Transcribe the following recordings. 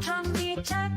전기차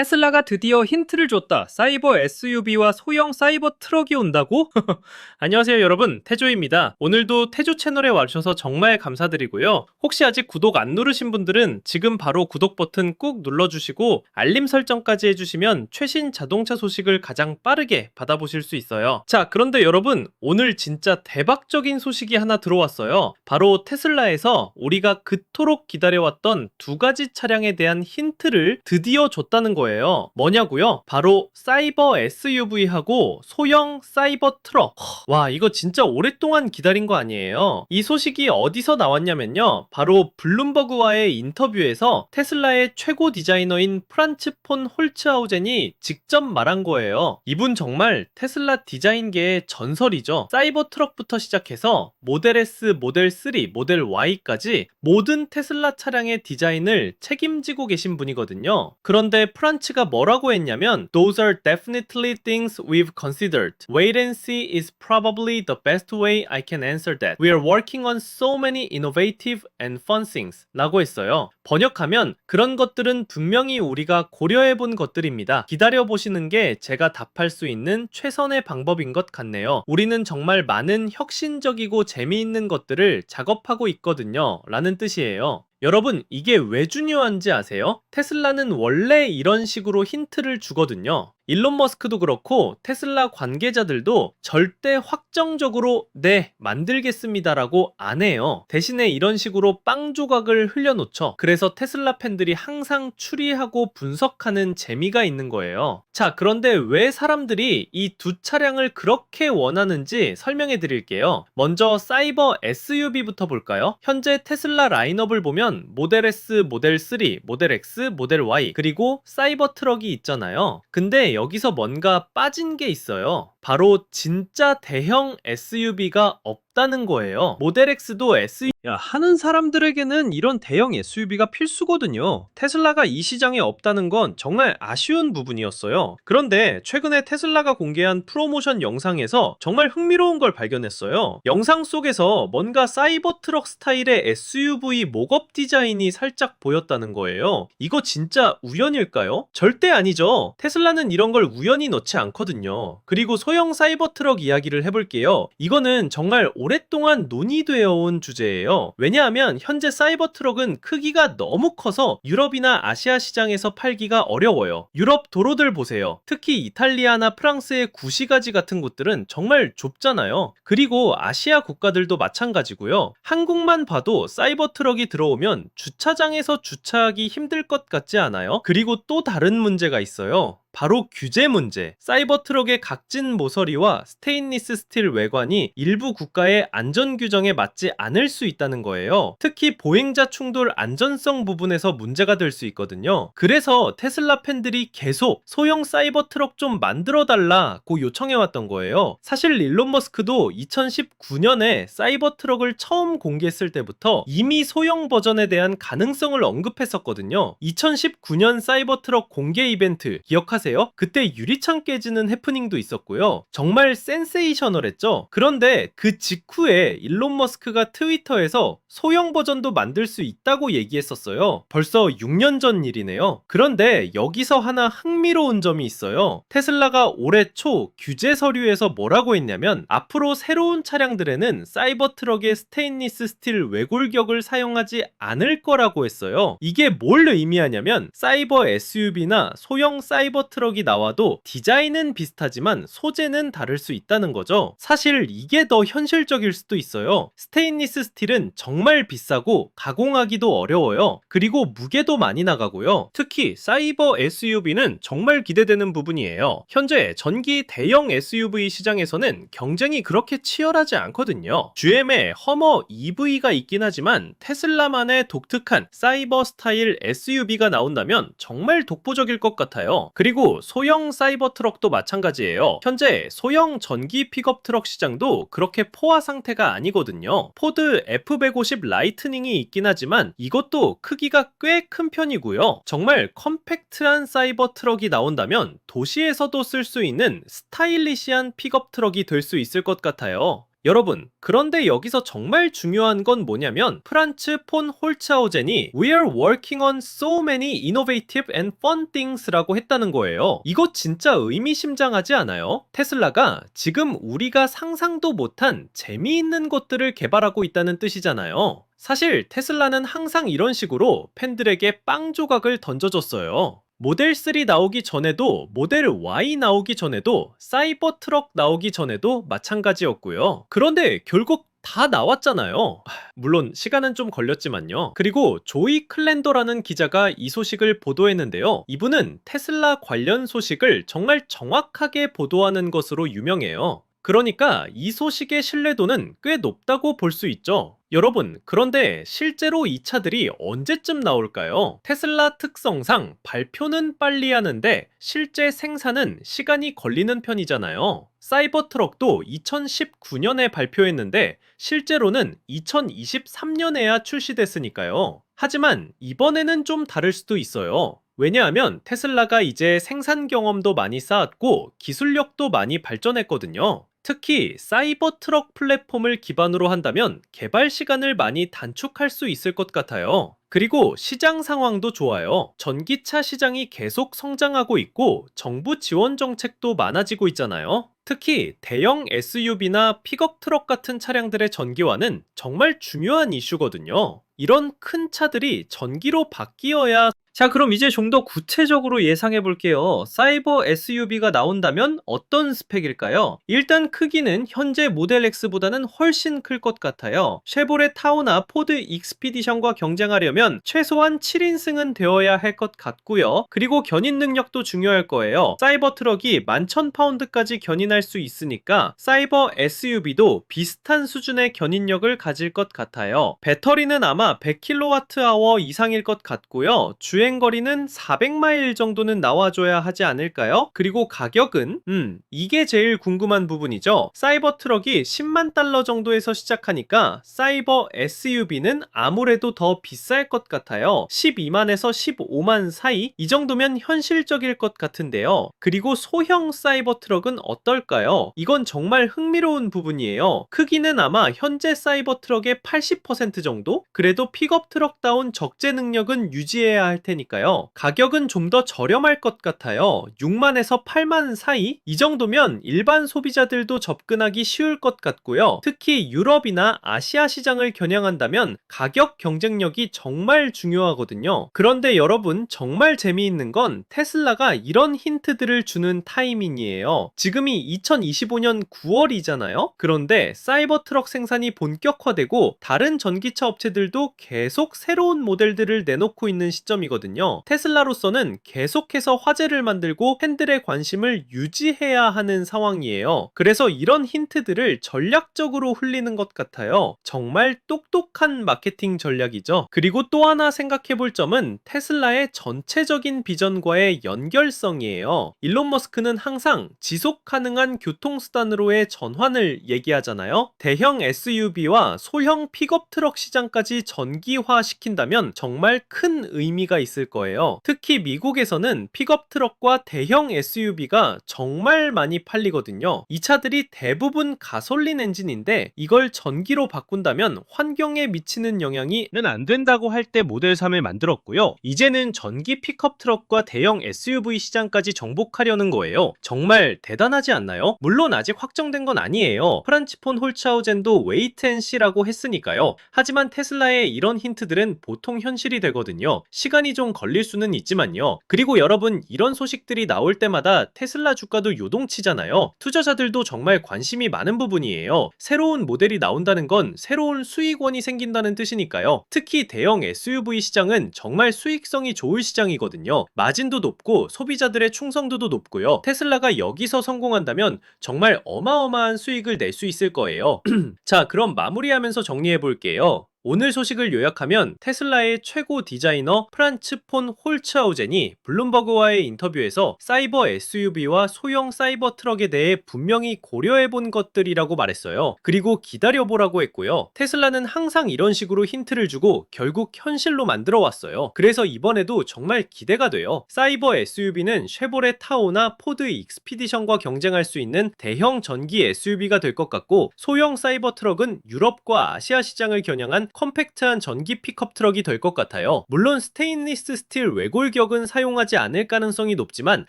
테슬라가 드디어 힌트를 줬다. 사이버 SUV와 소형 사이버 트럭이 온다고? 안녕하세요, 여러분. 태조입니다. 오늘도 태조 채널에 와주셔서 정말 감사드리고요. 혹시 아직 구독 안 누르신 분들은 지금 바로 구독 버튼 꾹 눌러주시고 알림 설정까지 해주시면 최신 자동차 소식을 가장 빠르게 받아보실 수 있어요. 자, 그런데 여러분, 오늘 진짜 대박적인 소식이 하나 들어왔어요. 바로 테슬라에서 우리가 그토록 기다려왔던 두 가지 차량에 대한 힌트를 드디어 줬다는 거예요. 뭐냐고요? 바로 사이버 SUV하고 소형 사이버 트럭. 허, 와, 이거 진짜 오랫동안 기다린 거 아니에요? 이 소식이 어디서 나왔냐면요. 바로 블룸버그와의 인터뷰에서 테슬라의 최고 디자이너인 프란츠 폰 홀츠하우젠이 직접 말한 거예요. 이분 정말 테슬라 디자인계의 전설이죠. 사이버 트럭부터 시작해서 모델 S, 모델 3, 모델 Y까지 모든 테슬라 차량의 디자인을 책임지고 계신 분이거든요. 그런데 프란츠 가 뭐라고 했냐면 Those are definitely things we've considered. Wait and see is probably the best way I can answer that. We are working on so many innovative and fun things. 라고 했어요. 번역하면 그런 것들은 분명히 우리가 고려해 본 것들입니다. 기다려 보시는 게 제가 답할 수 있는 최선의 방법인 것 같네요. 우리는 정말 많은 혁신적이고 재미있는 것들을 작업하고 있거든요. 라는 뜻이에요. 여러분, 이게 왜 중요한지 아세요? 테슬라는 원래 이런 식으로 힌트를 주거든요. 일론 머스크도 그렇고 테슬라 관계자들도 절대 확정적으로 네, 만들겠습니다라고 안 해요. 대신에 이런 식으로 빵 조각을 흘려놓죠. 그래서 테슬라 팬들이 항상 추리하고 분석하는 재미가 있는 거예요. 자, 그런데 왜 사람들이 이 두 차량을 그렇게 원하는지 설명해 드릴게요. 먼저 사이버 SUV부터 볼까요? 현재 테슬라 라인업을 보면 모델 S, 모델 3, 모델 X, 모델 Y, 그리고 사이버 트럭이 있잖아요. 근데 여기서 뭔가 빠진 게 있어요. 바로 진짜 대형 SUV가 없 다는 거예요. 모델 X도 SUV 야, 하는 사람들에게는 이런 대형 SUV가 필수거든요. 테슬라가 이 시장에 없다는 건 정말 아쉬운 부분이었어요. 그런데 최근에 테슬라가 공개한 프로모션 영상에서 정말 흥미로운 걸 발견했어요. 영상 속에서 뭔가 사이버 트럭 스타일의 SUV 목업 디자인이 살짝 보였다는 거예요. 이거 진짜 우연일까요? 절대 아니죠. 테슬라는 이런 걸 우연히 넣지 않거든요. 그리고 소형 사이버 트럭 이야기를 해볼게요. 이거는 정말 오랫동안 논의되어 온 주제예요. 왜냐하면 현재 사이버 트럭은 크기가 너무 커서 유럽이나 아시아 시장에서 팔기가 어려워요. 유럽 도로들 보세요. 특히 이탈리아나 프랑스의 구시가지 같은 곳들은 정말 좁잖아요. 그리고 아시아 국가들도 마찬가지고요. 한국만 봐도 사이버 트럭이 들어오면 주차장에서 주차하기 힘들 것 같지 않아요? 그리고 또 다른 문제가 있어요. 바로 규제 문제. 사이버 트럭의 각진 모서리와 스테인리스 스틸 외관이 일부 국가의 안전 규정에 맞지 않을 수 있다는 거예요. 특히 보행자 충돌 안전성 부분에서 문제가 될 수 있거든요. 그래서 테슬라 팬들이 계속 소형 사이버 트럭 좀 만들어 달라고 요청해 왔던 거예요. 사실 일론 머스크도 2019년에 사이버 트럭을 처음 공개했을 때부터 이미 소형 버전에 대한 가능성을 언급했었거든요. 2019년 사이버 트럭 공개 이벤트 기억하세요? 그때 유리창 깨지는 해프닝도 있었고요. 정말 센세이셔널했죠. 그런데 그 직후에 일론 머스크가 트위터에서 소형 버전도 만들 수 있다고 얘기했었어요. 벌써 6년 전 일이네요. 그런데 여기서 하나 흥미로운 점이 있어요. 테슬라가 올해 초 규제 서류에서 뭐라고 했냐면 앞으로 새로운 차량들에는 사이버 트럭의 스테인리스 스틸 외골격을 사용하지 않을 거라고 했어요. 이게 뭘 의미하냐면 사이버 SUV나 소형 사이버 트럭이 나와도 디자인은 비슷하지만 소재는 다를 수 있다는 거죠. 사실 이게 더 현실적일 수도 있어요. 스테인리스 스틸은 정말 비싸고 가공하기도 어려워요. 그리고 무게도 많이 나가고요. 특히 사이버 SUV는 정말 기대되는 부분이에요. 현재 전기 대형 SUV 시장에서는 경쟁이 그렇게 치열하지 않거든요. GM의 허머 EV가 있긴 하지만 테슬라만의 독특한 사이버 스타일 SUV가 나온다면 정말 독보적일 것 같아요. 그리고 소형 사이버 트럭도 마찬가지예요. 현재 소형 전기 픽업 트럭 시장도 그렇게 포화 상태가 아니거든요. 포드 F150 라이트닝이 있긴 하지만 이것도 크기가 꽤 큰 편이고요. 정말 컴팩트한 사이버 트럭이 나온다면 도시에서도 쓸 수 있는 스타일리시한 픽업 트럭이 될 수 있을 것 같아요. 여러분, 그런데 여기서 정말 중요한 건 뭐냐면 프란츠 폰 홀츠하우젠이 We are working on so many innovative and fun things라고 했다는 거예요. 이거 진짜 의미심장하지 않아요? 테슬라가 지금 우리가 상상도 못한 재미있는 것들을 개발하고 있다는 뜻이잖아요. 사실 테슬라는 항상 이런 식으로 팬들에게 빵 조각을 던져줬어요. 모델 3 나오기 전에도 모델 Y 나오기 전에도 사이버 트럭 나오기 전에도 마찬가지였고요. 그런데 결국 다 나왔잖아요. 하, 물론 시간은 좀 걸렸지만요. 그리고 조이 클랜더라는 기자가 이 소식을 보도했는데요. 이분은 테슬라 관련 소식을 정말 정확하게 보도하는 것으로 유명해요. 그러니까 이 소식의 신뢰도는 꽤 높다고 볼 수 있죠. 여러분, 그런데 실제로 이 차들이 언제쯤 나올까요? 테슬라 특성상 발표는 빨리 하는데 실제 생산은 시간이 걸리는 편이잖아요. 사이버 트럭도 2019년에 발표했는데 실제로는 2023년에야 출시됐으니까요. 하지만 이번에는 좀 다를 수도 있어요. 왜냐하면 테슬라가 이제 생산 경험도 많이 쌓았고 기술력도 많이 발전했거든요. 특히 사이버 트럭 플랫폼을 기반으로 한다면 개발 시간을 많이 단축할 수 있을 것 같아요. 그리고 시장 상황도 좋아요. 전기차 시장이 계속 성장하고 있고 정부 지원 정책도 많아지고 있잖아요. 특히 대형 SUV나 픽업 트럭 같은 차량들의 전기화는 정말 중요한 이슈거든요. 이런 큰 차들이 전기로 바뀌어야 자, 그럼 이제 좀 더 구체적으로 예상해 볼게요. 사이버 SUV가 나온다면 어떤 스펙일까요? 일단 크기는 현재 모델 X보다는 훨씬 클 것 같아요. 쉐보레 타오나 포드 익스피디션과 경쟁하려면 최소한 7인승은 되어야 할 것 같고요. 그리고 견인 능력도 중요할 거예요. 사이버 트럭이 11,000파운드까지 견인할 수 있으니까 사이버 SUV도 비슷한 수준의 견인력을 가질 것 같아요. 배터리는 아마 100kWh 이상일 것 같고요. 주행 거리는 400마일 정도는 나와줘야 하지 않을까요? 그리고 가격은 음 이게 제일 궁금한 부분이죠. 사이버 트럭이 10만 달러 정도에서 시작하니까 사이버 SUV는 아무래도 더 비쌀 것 같아요. 12만에서 15만 사이 이 정도면 현실적일 것 같은데요. 그리고 소형 사이버 트럭은 어떨까요? 이건 정말 흥미로운 부분이에요. 크기는 아마 현재 사이버 트럭의 80% 정도? 그래도 픽업 트럭다운 적재 능력은 유지해야 할 테니까요. 가격은 좀 더 저렴할 것 같아요. 6만에서 8만 사이? 이 정도면 일반 소비자들도 접근하기 쉬울 것 같고요. 특히 유럽이나 아시아 시장을 겨냥한다면 가격 경쟁력이 정말 중요하거든요. 그런데 여러분 정말 재미있는 건 테슬라가 이런 힌트들을 주는 타이밍이에요. 지금이 2025년 9월이잖아요. 그런데 사이버 트럭 생산이 본격화되고 다른 전기차 업체들도 계속 새로운 모델들을 내놓고 있는 시점이거든요. 테슬라로서는 계속해서 화제를 만들고 팬들의 관심을 유지해야 하는 상황이에요. 그래서 이런 힌트들을 전략적으로 흘리는 것 같아요. 정말 똑똑한 마케팅 전략이죠. 그리고 또 하나 생각해 볼 점은 테슬라의 전체적인 비전과의 연결성이에요. 일론 머스크는 항상 지속 가능한 교통수단으로의 전환을 얘기하잖아요. 대형 SUV와 소형 픽업 트럭 시장까지 전기화 시킨다면 정말 큰 의미가 있을 거예요. 특히 미국에서는 픽업 트럭과 대형 SUV가 정말 많이 팔리거든요. 이 차들이 대부분 가솔린 엔진인데 이걸 전기로 바꾼다면 환경에 미치는 영향이 는 안 된다고 할 때 모델 3을 만들었고요. 이제는 전기 픽업 트럭과 대형 SUV 시장까지 정복하려는 거예요. 정말 대단하지 않나요? 물론 아직 확정된 건 아니에요. 프란치폰 홀츠하우젠도 웨이트앤시라고 했으니까요. 하지만 테슬라의 이런 힌트들은 보통 현실이 되거든요. 시간이 좀 걸릴 수는 있지만요. 그리고 여러분 이런 소식들이 나올 때마다 테슬라 주가도 요동치잖아요. 투자자들도 정말 관심이 많은 부분이에요. 새로운 모델이 나온다는 건 새로운 수익원이 생긴다는 뜻이니까요. 특히 대형 SUV 시장은 정말 수익성이 좋을 시장이거든요. 마진도 높고 소비자들의 충성도도 높고요. 테슬라가 여기서 성공 한다면 정말 어마어마한 수익을 낼 수 있을 거예요. 자, 그럼 마무리하면서 정리해 볼게요. 오늘 소식을 요약하면 테슬라의 최고 디자이너 프란츠 폰 홀츠하우젠이 블룸버그와의 인터뷰에서 사이버 SUV와 소형 사이버 트럭에 대해 분명히 고려해 본 것들이라고 말했어요. 그리고 기다려보라고 했고요. 테슬라는 항상 이런 식으로 힌트를 주고 결국 현실로 만들어 왔어요. 그래서 이번에도 정말 기대가 돼요. 사이버 SUV는 쉐보레 타오나 포드 익스피디션과 경쟁할 수 있는 대형 전기 SUV가 될 것 같고 소형 사이버 트럭은 유럽과 아시아 시장을 겨냥한 컴팩트한 전기 픽업 트럭이 될 것 같아요. 물론 스테인리스 스틸 외골격은 사용하지 않을 가능성이 높지만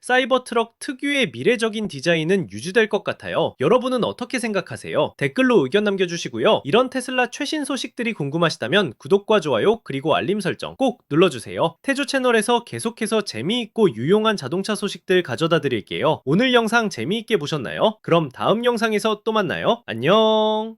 사이버 트럭 특유의 미래적인 디자인은 유지될 것 같아요. 여러분은 어떻게 생각하세요? 댓글로 의견 남겨주시고요. 이런 테슬라 최신 소식들이 궁금하시다면 구독과 좋아요 그리고 알림 설정 꼭 눌러주세요. 태조 채널에서 계속해서 재미있고 유용한 자동차 소식들 가져다 드릴게요. 오늘 영상 재미있게 보셨나요? 그럼 다음 영상에서 또 만나요. 안녕!